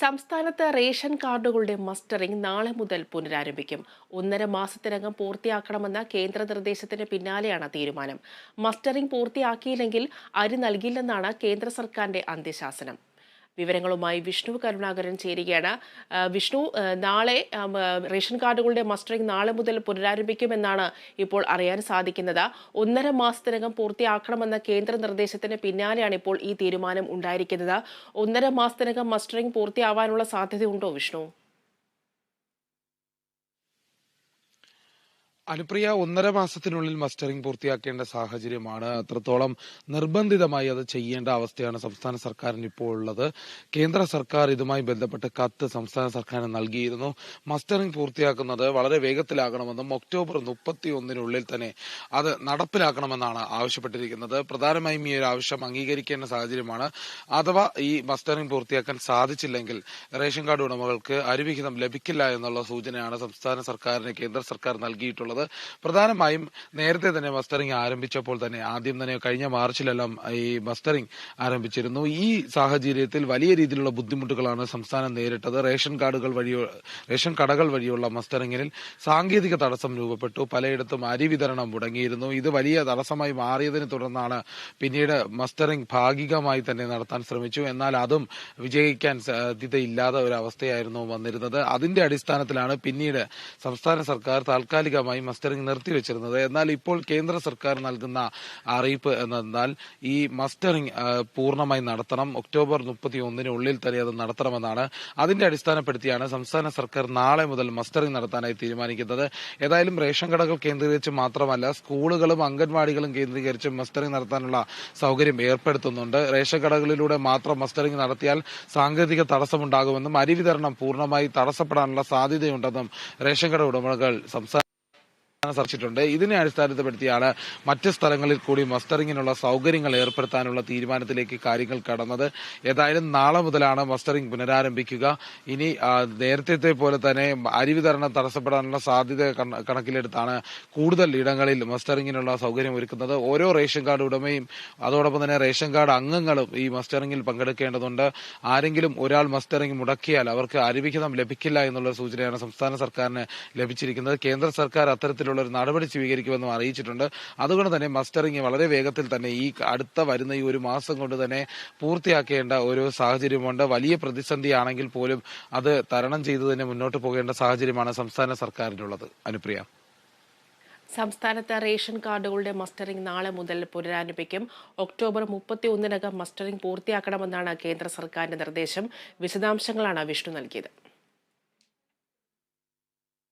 സംസ്ഥാനത്ത് ration കാർഡുകളുടെ mustering നാളെ മുതൽ പുനരാരംഭിക്കും. ഒന്നര മാസത്തിനകം പൂർത്തിയാക്കണമെന്ന കേന്ദ്ര നിർദ്ദേശത്തിന് പിന്നാലെയാണ് തീരുമാനം. മസ്റ്ററിംഗ് പൂർത്തിയാക്കിയില്ലെങ്കിൽ അരി നൽകില്ലെന്നാണ് കേന്ദ്ര സർക്കാരിന്റെ അന്ത്യശാസനം. വിവരങ്ങളുമായി വിഷ്ണു കരുണാകരൻ ചേരുകയാണ്. വിഷ്ണു നാളെ റേഷൻ കാർഡുകളുടെ മസ്റ്ററിംഗ് നാളെ മുതൽ പുനരാരംഭിക്കുമെന്നാണ് ഇപ്പോൾ അറിയാൻ സാധിക്കുന്നത്. ഒന്നര മാസത്തിനകം പൂർത്തിയാക്കണമെന്ന കേന്ദ്ര നിർദ്ദേശത്തിന് പിന്നാലെയാണ് ഇപ്പോൾ ഈ തീരുമാനം ഉണ്ടായിരിക്കുന്നത്. ഒന്നര മാസത്തിനകം മസ്റ്ററിംഗ് പൂർത്തിയാവാനുള്ള സാധ്യതയുണ്ടോ വിഷ്ണു? അനുപ്രിയ ഒന്നര മാസത്തിനുള്ളിൽ മസ്റ്ററിംഗ് പൂർത്തിയാക്കേണ്ട സാഹചര്യമാണ്. അത്രത്തോളം നിർബന്ധിതമായി അത് ചെയ്യേണ്ട അവസ്ഥയാണ് സംസ്ഥാന സർക്കാരിന് ഇപ്പോൾ ഉള്ളത്. കേന്ദ്ര സർക്കാർ ഇതുമായി ബന്ധപ്പെട്ട് കത്ത് സംസ്ഥാന സർക്കാരിന് നൽകിയിരുന്നു. മസ്റ്ററിംഗ് പൂർത്തിയാക്കുന്നത് വളരെ വേഗത്തിലാകണമെന്നും ഒക്ടോബർ മുപ്പത്തി ഒന്നിനുള്ളിൽ തന്നെ അത് നടപ്പിലാക്കണമെന്നാണ് ആവശ്യപ്പെട്ടിരിക്കുന്നത്. പ്രധാനമായും ഈ ഒരു ആവശ്യം അംഗീകരിക്കേണ്ട സാഹചര്യമാണ്. അഥവാ ഈ മസ്റ്ററിംഗ് പൂർത്തിയാക്കാൻ സാധിച്ചില്ലെങ്കിൽ റേഷൻ കാർഡ് ഉടമകൾക്ക് അരിവിഹിതം ലഭിക്കില്ല എന്നുള്ള സൂചനയാണ് സംസ്ഥാന സർക്കാരിന് കേന്ദ്ര സർക്കാർ നൽകിയിട്ടുള്ളത്. പ്രധാനമായും നേരത്തെ തന്നെ മസ്റ്ററിംഗ് ആരംഭിച്ചപ്പോൾ തന്നെ ആദ്യം തന്നെ കഴിഞ്ഞ മാർച്ചിലെല്ലാം ഈ മസ്റ്ററിംഗ് ആരംഭിച്ചിരുന്നു. ഈ സാഹചര്യത്തിൽ വലിയ രീതിയിലുള്ള ബുദ്ധിമുട്ടുകളാണ് സംസ്ഥാനം നേരിട്ടത്. റേഷൻ കാർഡുകൾ വഴി റേഷൻ കടകൾ വഴിയുള്ള മസ്റ്ററിംഗിൽ സാങ്കേതിക തടസ്സം രൂപപ്പെട്ടു. പലയിടത്തും അരി വിതരണം മുടങ്ങിയിരുന്നു. ഇത് വലിയ തടസ്സമായി മാറിയതിനെ തുടർന്നാണ് പിന്നീട് മസ്റ്ററിംഗ് ഭാഗികമായി തന്നെ നടത്താൻ ശ്രമിച്ചു. എന്നാൽ അതും വിജയിക്കാൻ സാധ്യതയില്ലാത്ത ഒരു അവസ്ഥയായിരുന്നു വന്നിരുന്നത്. അതിന്റെ അടിസ്ഥാനത്തിലാണ് പിന്നീട് സംസ്ഥാന സർക്കാർ താൽക്കാലികമായി മസ്റ്ററിംഗ് നിർത്തിവെച്ചിരുന്നത് എന്നാൽ ഇപ്പോൾ കേന്ദ്ര സർക്കാർ നൽകുന്ന അറിയിപ്പ് എന്നാൽ ഈ മസ്റ്ററിംഗ് പൂർണമായി നടത്തണം. ഒക്ടോബർ മുപ്പത്തി ഒന്നിനുള്ളിൽ തന്നെ അത് നടത്തണമെന്നാണ് അതിന്റെ അടിസ്ഥാനപ്പെടുത്തിയാണ് സംസ്ഥാന സർക്കാർ നാളെ മുതൽ മസ്റ്ററിംഗ് നടത്താനായി തീരുമാനിക്കുന്നത്. ഏതായാലും റേഷൻ കടകൾ കേന്ദ്രീകരിച്ച് മാത്രമല്ല സ്കൂളുകളും അംഗൻവാടികളും കേന്ദ്രീകരിച്ച് മസ്റ്ററിംഗ് നടത്താനുള്ള സൗകര്യം ഏർപ്പെടുത്തുന്നുണ്ട്. റേഷൻ കടകളിലൂടെ മാത്രം മസ്റ്ററിംഗ് നടത്തിയാൽ സാങ്കേതിക തടസ്സമുണ്ടാകുമെന്നും അരി വിതരണം പൂർണമായി തടസ്സപ്പെടാനുള്ള സാധ്യതയുണ്ടെന്നും റേഷൻ കട ഉടമകൾ സംസ്ഥാന സംസാരിച്ചിട്ടുണ്ട് ഇതിനെ അടിസ്ഥാനപ്പെടുത്തിയാണ് മറ്റ് സ്ഥലങ്ങളിൽ കൂടി മസ്റ്ററിങ്ങിനുള്ള സൗകര്യങ്ങൾ ഏർപ്പെടുത്താനുള്ള തീരുമാനത്തിലേക്ക് കാര്യങ്ങൾ കടന്നത്. ഏതായാലും നാളെ മുതലാണ് മസ്റ്ററിംഗ് പുനരാരംഭിക്കുക. ഇനി നേരത്തെ പോലെ തന്നെ അരി വിതരണം തടസ്സപ്പെടാനുള്ള സാധ്യത കണക്കിലെടുത്താണ് കൂടുതൽ ഇടങ്ങളിൽ മസ്റ്ററിങ്ങിനുള്ള സൗകര്യം ഒരുക്കുന്നത്. ഓരോ റേഷൻ കാർഡ് ഉടമയും അതോടൊപ്പം തന്നെ റേഷൻ കാർഡ് അംഗങ്ങളും ഈ മസ്റ്ററിങ്ങിൽ പങ്കെടുക്കേണ്ടതുണ്ട്. ആരെങ്കിലും ഒരാൾ മസ്റ്ററിംഗ് മുടക്കിയാൽ അവർക്ക് അരിവിഹിതം ലഭിക്കില്ല എന്നുള്ള സൂചനയാണ് സംസ്ഥാന സർക്കാരിന് ലഭിച്ചിരിക്കുന്നത്. കേന്ദ്ര സർക്കാർ അത്തരത്തിലുള്ള ഒരു നടപടി സ്വീകരിക്കുമെന്നും അറിയിച്ചിട്ടുണ്ട്. അതുകൊണ്ട് തന്നെ മസ്റ്ററിംഗ് വളരെ വേഗത്തിൽ തന്നെ ഈ അടുത്ത വരുന്ന ഈ ഒരു മാസം കൊണ്ട് തന്നെ പൂർത്തിയാക്കേണ്ട ഒരു സാഹചര്യമുണ്ട്. വലിയ പ്രതിസന്ധിയാണെങ്കിൽ പോലും അത് തരണം ചെയ്തു തന്നെ മുന്നോട്ട് പോകേണ്ട സാഹചര്യമാണ് സംസ്ഥാന സർക്കാരിനുള്ളത്. അനുപ്രിയ. സംസ്ഥാനത്ത് റേഷൻ കാർഡുകളുടെ മസ്റ്ററിംഗ് നാളെ മുതൽ പുനരാരംഭിക്കും. ഒക്ടോബർ മുപ്പത്തി ഒന്നിനകം മസ്റ്ററിംഗ് പൂർത്തിയാക്കണമെന്നാണ് കേന്ദ്ര സർക്കാരിന്റെ നിർദ്ദേശം. വിശദാംശങ്ങളാണ് വിഷ്ണു നൽകിയത്.